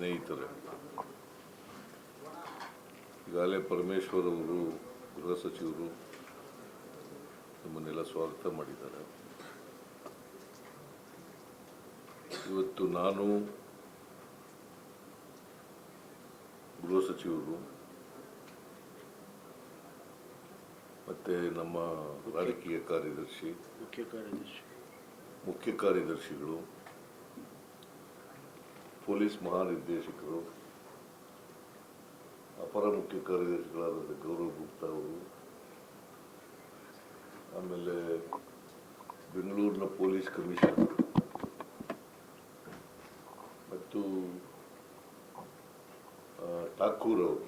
ಸ್ನೇಹಿತರೆ ಈಗಾಗಲೇ ಪರಮೇಶ್ವರ್ ಅವರು ಗೃಹ ಸಚಿವರು ನಮ್ಮನ್ನೆಲ್ಲ ಸ್ವಾಗತ ಮಾಡಿದ್ದಾರೆ. ಇವತ್ತು ನಾನು ಗೃಹ ಸಚಿವರು ಮತ್ತು ನಮ್ಮ ರಾಜಕೀಯ ಕಾರ್ಯದರ್ಶಿ ಮುಖ್ಯ ಕಾರ್ಯದರ್ಶಿ. ಮುಖ್ಯ ಕಾರ್ಯದರ್ಶಿಗಳು ಪೊಲೀಸ್ ಮಹಾನಿರ್ದೇಶಕರು ಅಪರ ಮುಖ್ಯ ಕಾರ್ಯದರ್ಶಿಗಳಾದ ಗೌರವ್ ಗುಪ್ತಾ ಅವರು ಆಮೇಲೆ ಬೆಂಗಳೂರಿನ ಪೊಲೀಸ್ ಕಮಿಷನರ್ ಮತ್ತು ಠಾಕೂರ್ ಅವರು.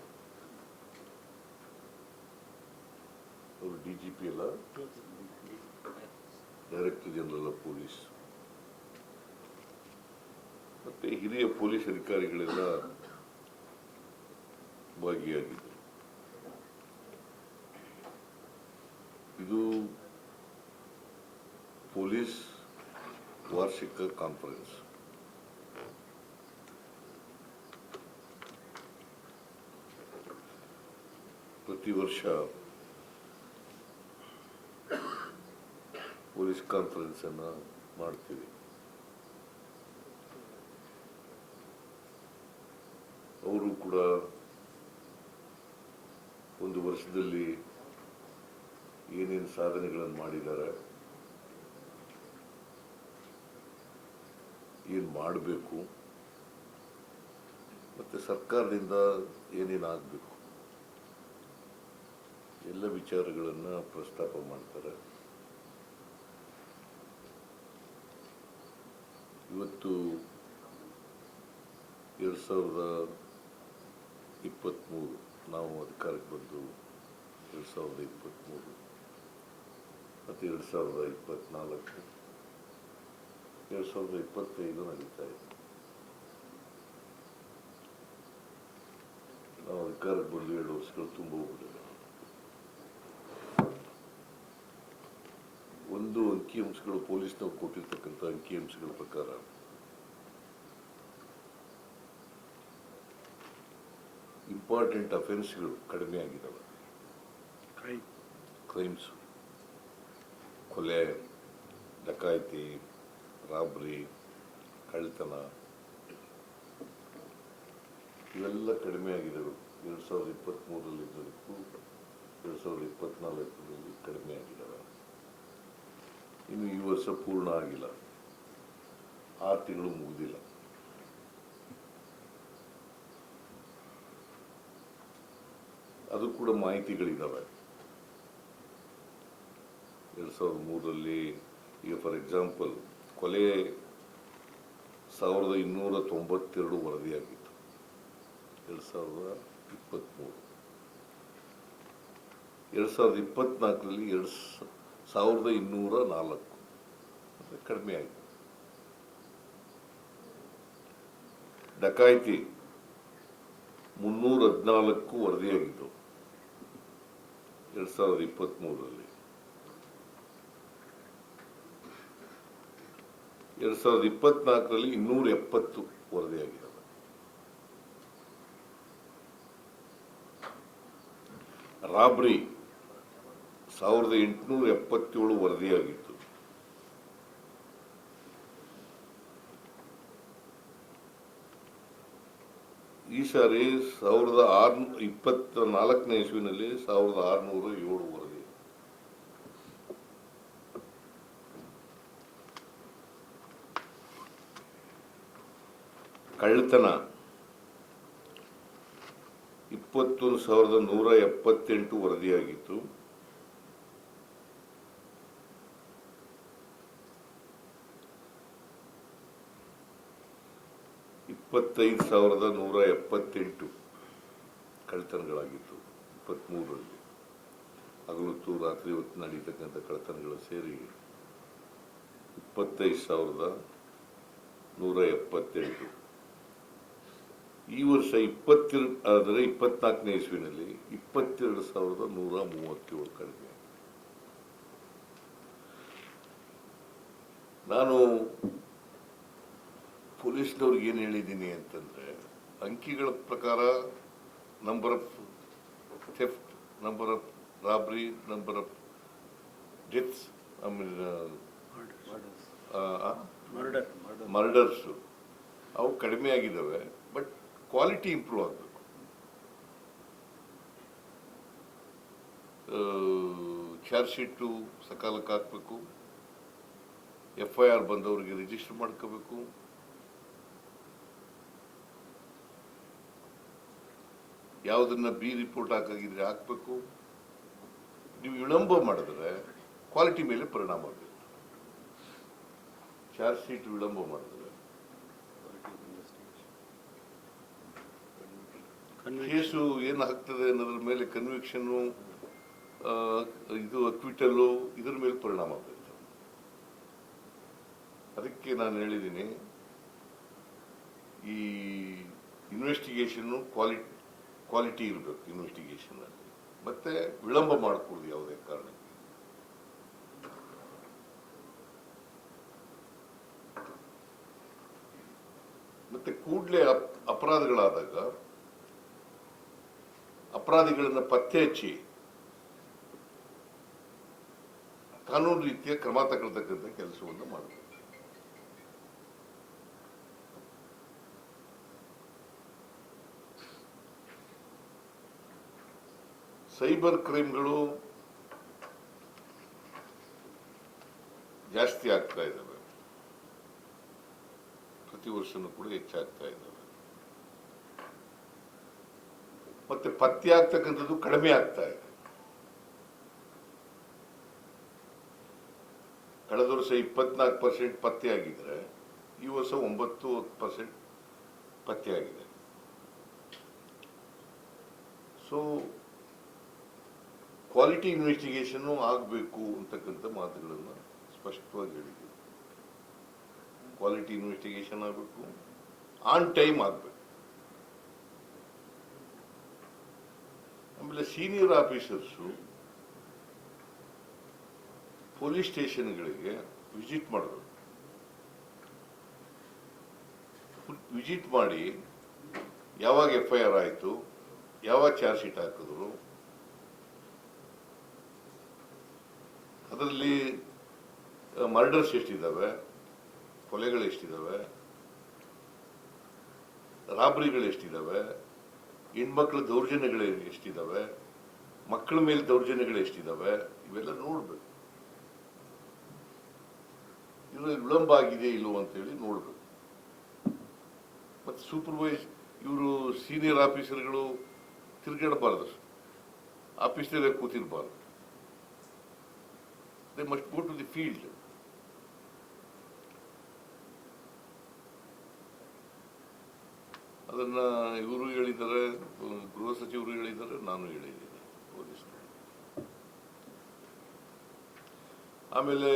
ಅವರು ಡಿ ಜಿ ಪಿ ಎಲ್ಲ ಡೈರೆಕ್ಟರ್ ಜನರಲ್ ಆಫ್ ಪೊಲೀಸ್. ಮತ್ತೆ ಹಿರಿಯ ಪೊಲೀಸ್ ಅಧಿಕಾರಿಗಳೆಲ್ಲ ಭಾಗಿಯಾಗಿದ್ದರು. ಇದು ಪೊಲೀಸ್ ವಾರ್ಷಿಕ ಕಾನ್ಫರೆನ್ಸ್. ಪ್ರತಿ ವರ್ಷ ಪೊಲೀಸ್ ಕಾನ್ಫರೆನ್ಸ್ ಅನ್ನ ಮಾಡ್ತೀವಿ ಅವರು ಕೂಡ ಒಂದು ವರ್ಷದಲ್ಲಿ ಏನೇನು ಸಾಧನೆಗಳನ್ನು ಮಾಡಿದ್ದಾರೆ, ಏನು ಮಾಡಬೇಕು, ಮತ್ತು ಸರ್ಕಾರದಿಂದ ಏನೇನು ಆಗಬೇಕು, ಎಲ್ಲ ವಿಚಾರಗಳನ್ನು ಪ್ರಸ್ತಾಪ ಮಾಡ್ತಾರೆ. ಇವತ್ತು ಎರಡು ಸಾವಿರದ ಇಪ್ಪತ್ತ್ಮೂರು ನಾವು ಅಧಿಕಾರಕ್ಕೆ ಬಂದು ಎರಡು ಸಾವಿರದ ಇಪ್ಪತ್ತ್ಮೂರು ಮತ್ತು ಎರಡು ಸಾವಿರದ ಇಪ್ಪತ್ತ್ನಾಲ್ಕು ಎರಡು ಸಾವಿರದ ಇಪ್ಪತ್ತೈದು ನಡೀತಾ ಇದೆ. ನಾವು ಅಧಿಕಾರಕ್ಕೆ ಬಂದು ಎರಡು ವರ್ಷಗಳು ತುಂಬ ಹೋಗ್ಬಿಟ್ಟಿದೆ. ಒಂದು ಅಂಕಿಅಂಶಗಳು ಪೊಲೀಸ್ನವ್ರು ಕೊಟ್ಟಿರ್ತಕ್ಕಂಥ ಅಂಕಿಅಂಶಗಳ ಪ್ರಕಾರ ಇಂಪಾರ್ಟೆಂಟ್ ಅಫೆನ್ಸ್ಗಳು ಕಡಿಮೆ ಆಗಿದ್ದಾವೆ ಕ್ರೈಮ್ಸ್ ಕೊಲೆ ಡಕಾಯಿತಿ ರಾಬ್ರಿ ಕಳ್ಳತನ. ಇವೆಲ್ಲ ಕಡಿಮೆ ಆಗಿದ್ದಾವೆ ಎರಡು ಸಾವಿರದ ಇಪ್ಪತ್ತ್ಮೂರರಲ್ಲಿ ಇದ್ದಕ್ಕೂ ಎರಡು ಸಾವಿರದ ಇಪ್ಪತ್ತ್ನಾಲ್ಕರಲ್ಲಿ ಕಡಿಮೆ ಆಗಿದ್ದಾವೆ ಇನ್ನು ಈ ವರ್ಷ ಪೂರ್ಣ ಆಗಿಲ್ಲ. ಆರು ತಿಂಗಳು ಮುಗಿದಿಲ್ಲ. ಅದು ಕೂಡ ಮಾಹಿತಿಗಳಿದ್ದಾವೆ ಎರಡು ಸಾವಿರದ ಮೂರರಲ್ಲಿ ಈಗ ಫಾರ್ ಎಕ್ಸಾಂಪಲ್ ಕೊಲೆ ಸಾವಿರದ ಇನ್ನೂರ ತೊಂಬತ್ತೆರಡು ವರದಿಯಾಗಿತ್ತು. ಎರಡು ಸಾವಿರದ ಇಪ್ಪತ್ತ್ಮೂರು ಎರಡು ಸಾವಿರದ ಇಪ್ಪತ್ತ್ನಾಲ್ಕರಲ್ಲಿ ಎರಡು ಸಾವಿರದ ಇನ್ನೂರ ನಾಲ್ಕು. ಅಂದರೆ ಕಡಿಮೆ ಆಯಿತು. ಡಕಾಯಿತಿ ಮುನ್ನೂರ ಹದಿನಾಲ್ಕು ವರದಿಯಾಗಿತ್ತು ಎರಡು ಸಾವಿರದ ಇಪ್ಪತ್ತ್ಮೂರರಲ್ಲಿ ಎರಡು ಸಾವಿರದ ಇಪ್ಪತ್ನಾಲ್ಕರಲ್ಲಿ ಇನ್ನೂರ ಎಪ್ಪತ್ತು ವರದಿಯಾಗಿದೆ ರಾಬ್ರಿ ಸಾವಿರದ ಎಂಟುನೂರ ಎಪ್ಪತ್ತೇಳು ವರದಿಯಾಗಿತ್ತು ಈ ಸಾರಿ ಸಾವಿರದ ಆರ್ನೂ ಇಪ್ಪತ್ತ ನಾಲ್ಕನೇ ಇಸುವಿನಲ್ಲಿ ಸಾವಿರದ ಆರುನೂರ ಏಳು ವರದಿ ಕಳ್ಳತನ. ಇಪ್ಪತ್ತೊಂದು ಸಾವಿರದ ನೂರ ಎಪ್ಪತ್ತೆಂಟು ವರದಿಯಾಗಿತ್ತು. ಇಪ್ಪತ್ತೈದು ಸಾವಿರದ ನೂರ ಎಪ್ಪತ್ತೆಂಟು ಕಳ್ಳತನಗಳಾಗಿತ್ತು. ಇಪ್ಪತ್ತ್ಮೂರರಲ್ಲಿ ಹಗಲೊತ್ತು ರಾತ್ರಿ ಹೊತ್ತು ನಡೀತಕ್ಕಂಥ ಕಳ್ಳತನಗಳು ಸೇರಿ ಇಪ್ಪತ್ತೈದು ಸಾವಿರದ ನೂರ ಎಪ್ಪತ್ತೆಂಟು. ಈ ವರ್ಷ ಇಪ್ಪತ್ತೆರಡು ಆದರೆ ಇಪ್ಪತ್ನಾಲ್ಕನೇ ಇಸ್ವಿನಲ್ಲಿ ಇಪ್ಪತ್ತೆರಡು ಸಾವಿರದ ನೂರ ಮೂವತ್ತೇಳು ಕಡಿಮೆ. ನಾನು ಪೊಲೀಸ್ನವ್ರಿಗೆ ಏನು ಹೇಳಿದ್ದೀನಿ ಅಂತಂದರೆ ಅಂಕಿಗಳ ಪ್ರಕಾರ number of theft number of robbery number of deaths ಆಮೇಲೆ ಮರ್ಡರ್ ಮರ್ಡರ್ಸು. ಅವು ಕಡಿಮೆ ಆಗಿದ್ದಾವೆ ಬಟ್ ಕ್ವಾಲಿಟಿ ಇಂಪ್ರೂವ್ ಆಗಬೇಕು. ಚಾರ್ಜ್ ಶೀಟು ಸಕಾಲಕ್ಕೆ ಹಾಕಬೇಕು. ಎಫ್ ಐ ಆರ್ ಬಂದವರಿಗೆ ರಿಜಿಸ್ಟರ್ ಮಾಡ್ಕೋಬೇಕು. ಯಾವುದನ್ನ ಬಿ ರಿಪೋರ್ಟ್ ಹಾಕಿದ್ರೆ ಹಾಕಬೇಕು? ನೀವು ವಿಳಂಬ ಮಾಡಿದ್ರೆ ಕ್ವಾಲಿಟಿ ಮೇಲೆ ಪರಿಣಾಮ ಬೀರುತ್ತೆ. ಚಾರ್ಜ್ ಶೀಟ್ ವಿಳಂಬ ಮಾಡಿದ್ರೆ ಕೇಸು ಏನು ಆಗ್ತದೆ ಅನ್ನೋದ್ರ ಮೇಲೆ ಕನ್ವಿಕ್ಷನ್ನು ಇದು ಅಕ್ವಿಟಲ್ಲು ಇದ್ರ ಮೇಲೆ ಪರಿಣಾಮ ಬೀರುತ್ತೆ. ಅದಕ್ಕೆ ನಾನು ಹೇಳಿದ್ದೀನಿ ಈ ಇನ್ವೆಸ್ಟಿಗೇಷನ್ನು ಕ್ವಾಲಿಟಿ ಕ್ವಾಲಿಟಿ ಇರಬೇಕು ಇನ್ವೆಸ್ಟಿಗೇಷನ್ ಅಲ್ಲಿ. ಮತ್ತೆ ವಿಳಂಬ ಮಾಡಕೂಡದು ಯಾವುದೇ ಕಾರಣಕ್ಕೆ. ಮತ್ತೆ ಕೂಡಲೇ ಅಪರಾಧಗಳಾದಾಗ, ಅಪರಾಧಿಗಳನ್ನ ಪತ್ತೆ ಹಚ್ಚಿ ಕಾನೂನು ರೀತಿಯ ಕ್ರಮ ತಗೊಳ್ತಕ್ಕಂಥ ಕೆಲಸವನ್ನು ಮಾಡಬೇಕು. ಸೈಬರ್ ಕ್ರೈಮ್ಗಳು ಜಾಸ್ತಿ ಆಗ್ತಾ ಇದ್ದಾವೆ. ಪ್ರತಿ ವರ್ಷನೂ ಕೂಡ ಹೆಚ್ಚಾಗ್ತಾ ಇದ್ದಾವೆ. ಮತ್ತೆ ಪತ್ತೆ ಆಗ್ತಕ್ಕಂಥದ್ದು ಕಡಿಮೆ ಆಗ್ತಾ ಇದೆ. ಕಳೆದ ವರ್ಷ ಇಪ್ಪತ್ನಾಲ್ಕು ಪರ್ಸೆಂಟ್ ಪತ್ತೆ ಆಗಿದ್ರೆ ಈ ವರ್ಷ ಒಂಬತ್ತು ಪರ್ಸೆಂಟ್ ಪತ್ತೆ ಆಗಿದೆ ಸೊ ಕ್ವಾಲಿಟಿ ಇನ್ವೆಸ್ಟಿಗೇಷನ್ ಆಗಬೇಕು ಅಂತಕ್ಕಂಥ ಮಾತುಗಳನ್ನು ಸ್ಪಷ್ಟವಾಗಿ ಹೇಳಿದ್ದೀವಿ. ಕ್ವಾಲಿಟಿ ಇನ್ವೆಸ್ಟಿಗೇಷನ್ ಆಗಬೇಕು ಆನ್ ಟೈಮ್ ಆಗಬೇಕು. ಆಮೇಲೆ ಸೀನಿಯರ್ ಆಫೀಸರ್ಸು ಪೊಲೀಸ್ ಸ್ಟೇಷನ್ಗಳಿಗೆ ವಿಸಿಟ್ ಮಾಡಬೇಕು. ವಿಸಿಟ್ ಮಾಡಿ ಯಾವಾಗ ಎಫ್ ಐ ಆರ್ ಆಯಿತು, ಯಾವಾಗ ಚಾರ್ಜ್ ಶೀಟ್ ಹಾಕಿದ್ರು ಅದರಲ್ಲಿ ಮರ್ಡರ್ಸ್ ಎಷ್ಟಿದ್ದಾವೆ ಕೊಲೆಗಳು ಎಷ್ಟಿದ್ದಾವೆ ರಾಬರಿಗಳು ಎಷ್ಟಿದ್ದಾವೆ ಹೆಣ್ಮಕ್ಳ ದೌರ್ಜನ್ಯಗಳು ಎಷ್ಟಿದ್ದಾವೆ ಮಕ್ಕಳ ಮೇಲೆ ದೌರ್ಜನ್ಯಗಳು ಎಷ್ಟಿದ್ದಾವೆ ಇವೆಲ್ಲ ನೋಡ್ಬೇಕು. ಇದರಲ್ಲಿ ವಿಳಂಬ ಆಗಿದೆ ಇಲ್ಲೋ ಅಂತೇಳಿ ನೋಡ್ಬೇಕು. ಮತ್ತು ಸೂಪರ್ವೈಸ್ ಇವರು ಸೀನಿಯರ್ ಆಫೀಸರ್ಗಳು ತಿರುಗಾಡಬಾರ್ದು. ಆಫೀಸ್ನಲ್ಲೇ ಕೂತಿರಬಾರ್ದು. They must go to the field. ಅದನ್ನು ಇವರು ಹೇಳಿದ್ದಾರೆ, ಗೃಹ ಸಚಿವರು ಹೇಳಿದ್ದಾರೆ, ನಾನು ಹೇಳಿದ್ದೀನಿ, ಪೊಲೀಸ್ ಆಮೇಲೆ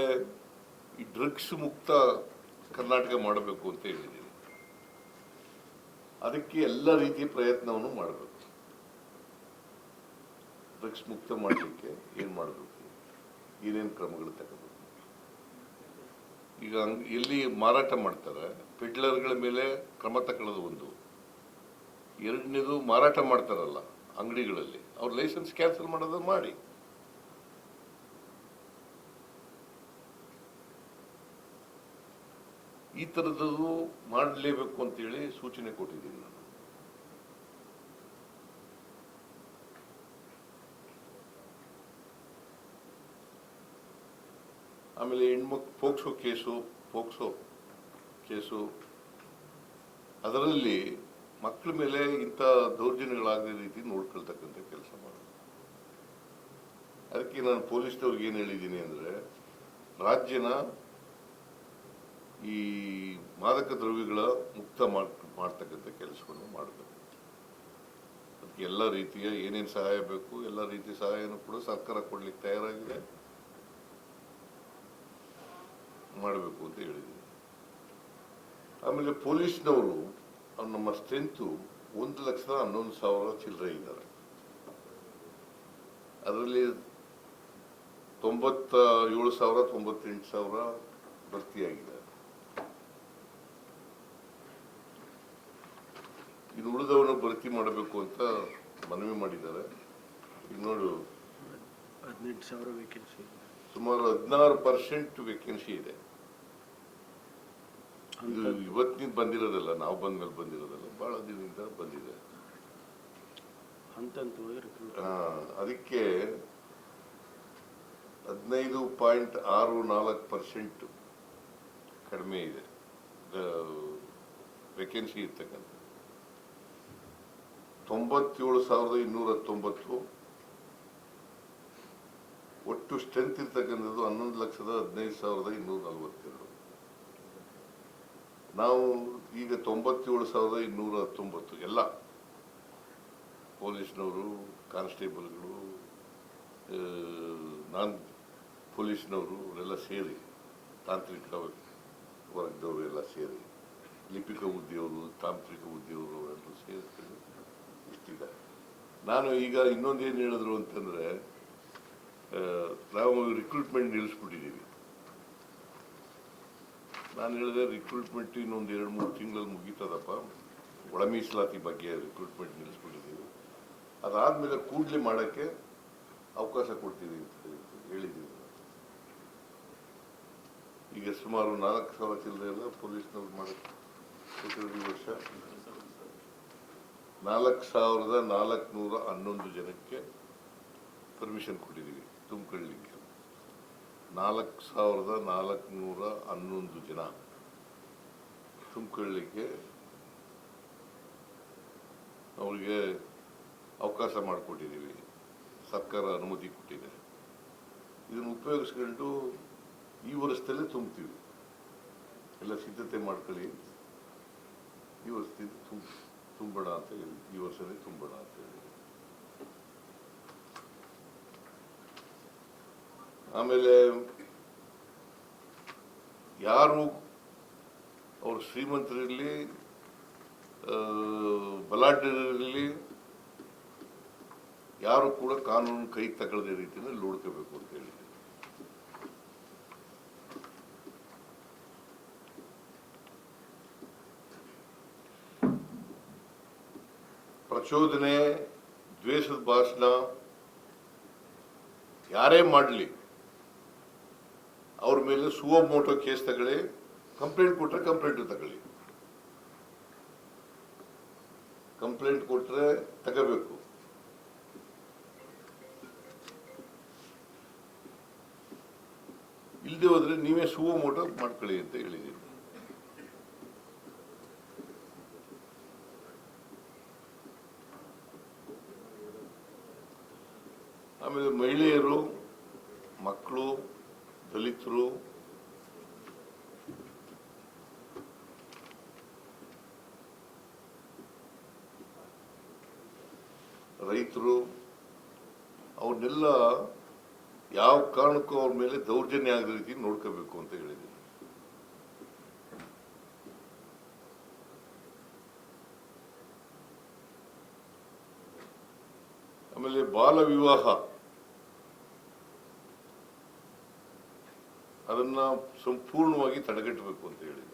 ಈ ಡ್ರಗ್ಸ್ ಮುಕ್ತ ಕರ್ನಾಟಕ ಮಾಡಬೇಕು ಅಂತ ಹೇಳಿದ್ದೀನಿ. ಅದಕ್ಕೆ ಎಲ್ಲ ರೀತಿಯ ಪ್ರಯತ್ನವನ್ನು ಮಾಡಬೇಕು. ಡ್ರಗ್ಸ್ ಮುಕ್ತ ಮಾಡಲಿಕ್ಕೆ ಏನು ಮಾಡಬೇಕು? ಏನೇನು ಕ್ರಮಗಳು ತಗೋಬೇಕು ಈಗ ಎಲ್ಲಿ ಮಾರಾಟ ಮಾಡ್ತಾರೆ ಪೆಡ್ಲರ್ಗಳ ಮೇಲೆ ಕ್ರಮ ತಗೊಳ್ಳೋದು ಒಂದು. ಎರಡನೇದು ಮಾರಾಟ ಮಾಡ್ತಾರಲ್ಲ ಅಂಗಡಿಗಳಲ್ಲಿ, ಅವ್ರ ಲೈಸೆನ್ಸ್ ಕ್ಯಾನ್ಸಲ್ ಮಾಡೋದು ಮಾಡಿ. ಈ ಥರದ್ದು ಮಾಡಲೇಬೇಕು ಅಂತೇಳಿ ಸೂಚನೆ ಕೊಟ್ಟಿದ್ದೀನಿ ನಾನು. ಆಮೇಲೆ ಹೆಣ್ಮಕ್, ಪೋಕ್ಸೋ ಕೇಸು ಪೋಕ್ಸೋ ಕೇಸು. ಅದರಲ್ಲಿ ಮಕ್ಕಳ ಮೇಲೆ ಇಂಥ ದೌರ್ಜನ್ಯಗಳಾಗದ ರೀತಿ ನೋಡ್ಕೊಳ್ತಕ್ಕಂಥ ಕೆಲಸ ಮಾಡೋದು. ಅದಕ್ಕೆ ನಾನು ಪೊಲೀಸ್ನವ್ರಿಗೆ ಏನು ಹೇಳಿದ್ದೀನಿ ಅಂದರೆ, ರಾಜ್ಯನ ಈ ಮಾದಕ ದ್ರವ್ಯಗಳ ಮುಕ್ತ ಮಾಡ್, ಮಾಡ್ತಕ್ಕಂಥ ಕೆಲಸವನ್ನು ಮಾಡಬೇಕು. ಅದಕ್ಕೆ ಎಲ್ಲ ರೀತಿಯ ಏನೇನು ಸಹಾಯ ಬೇಕು, ಎಲ್ಲ ರೀತಿಯ ಸಹಾಯನೂ ಕೂಡ ಸರ್ಕಾರ ಕೊಡ್ಲಿಕ್ಕೆ ತಯಾರಾಗಿದೆ. ಮಾಡಬೇಕು ಅಂತ ಹೇಳಿದ್ದೀನಿ ಆಮೇಲೆ ಪೊಲೀಸ್ನವರು ನಮ್ಮ ಸ್ಟ್ರೆಂತು ಒಂದು ಲಕ್ಷದ ಹನ್ನೊಂದು ಸಾವಿರ ಚಿಲ್ಲರೆ ಇದ್ದಾರೆ. ಅದರಲ್ಲಿ ತೊಂಬತ್ತ ಏಳು ಸಾವಿರ ತೊಂಬತ್ತೆಂಟು ಸಾವಿರ ಭರ್ತಿಯಾಗಿದೆ. ಇನ್ನು ಉಳಿದವನು ಭರ್ತಿ ಮಾಡಬೇಕು ಅಂತ ಮನವಿ ಮಾಡಿದ್ದಾರೆ. ಈಗ ನೋಡು. ಹದಿನೆಂಟು ಸಾವಿರ ವೇಕೆನ್ಸಿ ಸುಮಾರು ಹದಿನಾರು ಪರ್ಸೆಂಟ್ ವೇಕೆನ್ಸಿ ಇದೆ. ಇದು ಇವತ್ತಿನಿಂದ ಬಂದಿರೋದಲ್ಲ ನಾವು ಬಂದ ಮೇಲೆ ಬಂದಿರೋದಲ್ಲ ಬಹಳ ದಿನದಿಂದ ಬಂದಿದೆ. ಅದಕ್ಕೆ ಹದಿನೈದು ಪಾಯಿಂಟ್ ಆರು ನಾಲ್ಕು ಪರ್ಸೆಂಟ್ ಕಡಿಮೆ ಇದೆ. ವೇಕೆನ್ಸಿ ಇರ್ತಕ್ಕಂಥ. ತೊಂಬತ್ತೇಳು ಸಾವಿರದ ಇನ್ನೂರ ತೊಂಬತ್ತು. ಒಟ್ಟು ಸ್ಟ್ರೆಂತ್ ಇರ್ತಕ್ಕಂಥದ್ದು ಹನ್ನೊಂದು ಲಕ್ಷದ ಹದಿನೈದು ಸಾವಿರದ ಇನ್ನೂರ ನಲವತ್ತೆರಡು. ನಾವು ಈಗ ತೊಂಬತ್ತೇಳು ಸಾವಿರದ ಇನ್ನೂರ ಹತ್ತೊಂಬತ್ತು ಎಲ್ಲ ಪೊಲೀಸ್ನವರು, ಕಾನ್ಸ್ಟೇಬಲ್ಗಳು ನಾನ್ ಪೊಲೀಸ್ನವರು ಅವರೆಲ್ಲ ಸೇರಿ ತಾಂತ್ರಿಕ ವರ್ಗದವರು ಎಲ್ಲ ಸೇರಿ, ಲಿಪಿಕ ಹುದ್ದೆಯವರು ತಾಂತ್ರಿಕ ಹುದ್ದೆಯವರು ಅವರೆಲ್ಲ ಸೇರಿ ಇಷ್ಟಿದ್ದಾರೆ ನಾನು ಈಗ ಇನ್ನೊಂದೇನು ಹೇಳಿದ್ರು ಅಂತಂದರೆ ನಾವು ರಿಕ್ರೂಟ್ಮೆಂಟ್ ನಿಲ್ಲಿಸ್ಬಿಟ್ಟಿದ್ದೀವಿ ನಾನು ಹೇಳಿದೆ ರಿಕ್ರೂಟ್ಮೆಂಟ್ ಇನ್ನೊಂದು ಎರಡು ಮೂರು ತಿಂಗಳಲ್ಲಿ ಮುಗೀತದಪ್ಪ. ಒಳ ಮೀಸಲಾತಿ ಬಗ್ಗೆ ರಿಕ್ರೂಟ್ಮೆಂಟ್ ನಿಲ್ಲಿಸ್ಬಿಟ್ಟಿದ್ದೀವಿ ಅದಾದಮೇಲೆ ಕೂಡಲೇ ಮಾಡೋಕ್ಕೆ ಅವಕಾಶ ಕೊಡ್ತೀವಿ ಅಂತ ಹೇಳಿ- ಹೇಳಿದ್ದೀವಿ ಈಗ ಸುಮಾರು ನಾಲ್ಕು ಸಾವಿರ ಚಿಲ್ಲರೆ ಎಲ್ಲ ಪೊಲೀಸ್ನವ್ರು ಮಾಡಕ್ಕೆ ಈ ವರ್ಷ. ನಾಲ್ಕು ಸಾವಿರದ ನಾಲ್ಕುನೂರ ಹನ್ನೊಂದು ಜನಕ್ಕೆ ಪರ್ಮಿಷನ್ ಕೊಟ್ಟಿದ್ದೀವಿ ತುಂಬಿಕೊಳ್ಳಿಕ್ಕೆ ನಾಲ್ಕು ಸಾವಿರದ ನಾಲ್ಕುನೂರ ಹನ್ನೊಂದು ಜನ. ತುಂಬಿಕೊಳ್ಳಲಿಕ್ಕೆ ಅವರಿಗೆ ಅವಕಾಶ ಮಾಡಿಕೊಟ್ಟಿದ್ದೀವಿ. ಸರ್ಕಾರ ಅನುಮತಿ ಕೊಟ್ಟಿದೆ. ಇದನ್ನು ಉಪಯೋಗಿಸ್ಕೊಂಡು ಈ ವರ್ಷದಲ್ಲೇ ತುಂಬ್ತೀವಿ. ಎಲ್ಲ ಸಿದ್ಧತೆ ಮಾಡ್ಕೊಳ್ಳಿ. ಈ ವರ್ಷದಿಂದ ತುಂಬ ತುಂಬೋಣ ಅಂತ ಹೇಳಿ ಈ ವರ್ಷದಲ್ಲಿ ತುಂಬೋಣ ಅಂತ ಹೇಳಿ. ಆಮೇಲೆ ಯಾರು ಅವರು ಶ್ರೀಮಂತರಿರಲಿ ಬಲಾಢ್ಯರಿರಲಿ, ಯಾರು ಕೂಡ ಕಾನೂನು ಕೈ ತಗೊಳ್ಳದೆ ರೀತಿಯಲ್ಲಿ ನೋಡ್ಕೋಬೇಕು ಅಂತ ಹೇಳಿ ಪ್ರಚೋದನೆ, ದ್ವೇಷದ ಭಾಷಣ, ಯಾರೇ ಮಾಡಲಿ ಅವ್ರ ಮೇಲೆ ಸುವ ಮೋಟೋ ಕೇಸ್ ತಗೊಳ್ಳಿ, ಕಂಪ್ಲೇಂಟ್ ಕೊಟ್ರೆ ಕಂಪ್ಲೇಂಟ್ ತಗೊಳ್ಳಿ. ಕಂಪ್ಲೇಂಟ್ ಕೊಟ್ರೆ ತಗೋಬೇಕು. ಇಲ್ಲದೆ ಹೋದ್ರೆ ನೀವೇ ಸುವ ಮೋಟೋ ಮಾಡ್ಕೊಳ್ಳಿ ಅಂತ ಹೇಳಿದ್ದೀನಿ. ಆಮೇಲೆ ಮಕ್ಕಳು ದಲಿತರು ರೈತರು ಅವನ್ನೆಲ್ಲ ಯಾವ ಕಾರಣಕ್ಕೂ ಅವ್ರ ಮೇಲೆ ದೌರ್ಜನ್ಯ ಆಗದ ರೀತಿ ನೋಡ್ಕೋಬೇಕು ಅಂತ ಹೇಳಿದ್ದೀನಿ. ಆಮೇಲೆ ಬಾಲ ವಿವಾಹ. ಅದನ್ನ ಸಂಪೂರ್ಣವಾಗಿ ತಡೆಗಟ್ಟಬೇಕು ಅಂತ ಹೇಳಿದೆ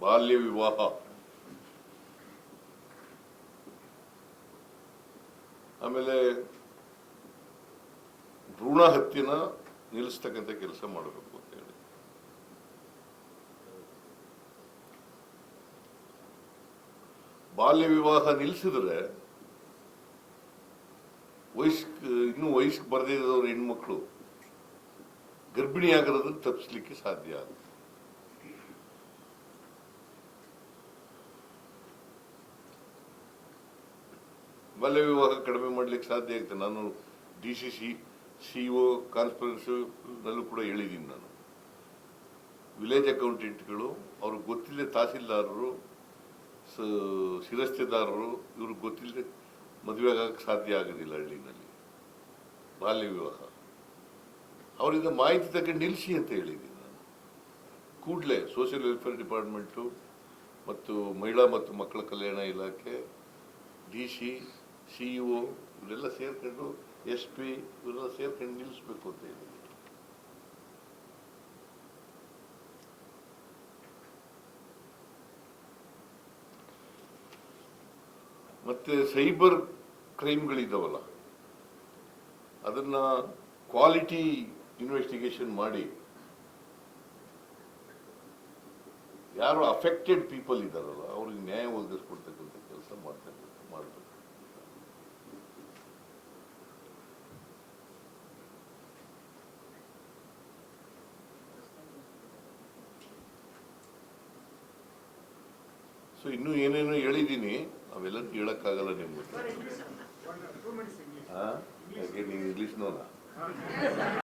ಬಾಲ್ಯ ವಿವಾಹ. ಆಮೇಲೆ ಭ್ರೂಣ ಹತ್ಯೆನ ನಿಲ್ಲಿಸ್ತಕ್ಕಂಥ ಕೆಲಸ ಮಾಡಬೇಕು ಅಂತ ಹೇಳಿ ಬಾಲ್ಯ ವಿವಾಹ ನಿಲ್ಲಿಸಿದ್ರೆ ಇನ್ನೂ ವಯಸ್ಸಿಗೆ ಬರದೇ ಇರೋರು ಹೆಣ್ಮಕ್ಳು ಗರ್ಭಿಣಿ ಆಗಿರೋದನ್ನ ತಪ್ಪಿಸ್ಲಿಕ್ಕೆ ಸಾಧ್ಯ ಆಗುತ್ತೆ ಬಾಲ್ಯ ವಿವಾಹ ಕಡಿಮೆ ಮಾಡ್ಲಿಕ್ಕೆ ಸಾಧ್ಯ ಆಗುತ್ತೆ ನಾನು D C C CEO conference ನಲ್ಲೂ ಕೂಡ ಹೇಳಿದ್ದೀನಿ ನಾನು. ವಿಲೇಜ್ ಅಕೌಂಟೆಂಟ್ಗಳು ಅವ್ರಿಗೆ ಗೊತ್ತಿಲ್ಲದೆ ತಹಸೀಲ್ದಾರರು ಸಿರಸ್ತೆದಾರರು ಇವ್ರಿಗೆ ಗೊತ್ತಿಲ್ಲದೆ ಮದುವೆ ಆಗಕ್ಕೆ ಸಾಧ್ಯ ಆಗೋದಿಲ್ಲ ಹಳ್ಳಿನಲ್ಲಿ. ಬಾಲ್ಯ ವಿವಾಹ ಅವರಿಂದ ಮಾಹಿತಿ ತಗೊಂಡು ನಿಲ್ಲಿಸಿ ಅಂತ ಹೇಳಿದ್ದೀನಿ ನಾನು. ಕೂಡಲೇ ಸೋಷಿಯಲ್ ವೆಲ್ಫೇರ್ ಡಿಪಾರ್ಟ್ಮೆಂಟು ಮತ್ತು ಮಹಿಳಾ ಮತ್ತು ಮಕ್ಕಳ ಕಲ್ಯಾಣ ಇಲಾಖೆ D C C E O ಇವರೆಲ್ಲ ಸೇರ್ಕೊಂಡು ಎಸ್ ಪಿ ಇವರೆಲ್ಲ ಸೇರ್ಕೊಂಡು ನಿಲ್ಲಿಸಬೇಕು ಅಂತ ಹೇಳಿದ್ದೀನಿ ಮತ್ತೆ ಸೈಬರ್ ಕ್ರೈಮ್ಗಳಿದ್ದಾವಲ್ಲ ಅದನ್ನ ಕ್ವಾಲಿಟಿ ಇನ್ವೆಸ್ಟಿಗೇಷನ್ ಮಾಡಿ ಯಾರು ಅಫೆಕ್ಟೆಡ್ ಪೀಪಲ್ ಇದ್ದಾರಲ್ಲ ಅವ್ರಿಗೆ ನ್ಯಾಯ ಒದಗಿಸ್ಕೊಡ್ತಕ್ಕಂಥ ಕೆಲಸ ಮಾಡ್ತಕ್ಕಂಥ ಮಾಡಬೇಕು. ಸೊ ಇನ್ನೂ ಏನೇನೋ ಹೇಳಿದ್ದೀನಿ ಅವೆಲ್ಲ ಹೇಳಕ್ಕಾಗಲ್ಲ ನಿಮ್ಗೆ. Again, in English, no, no.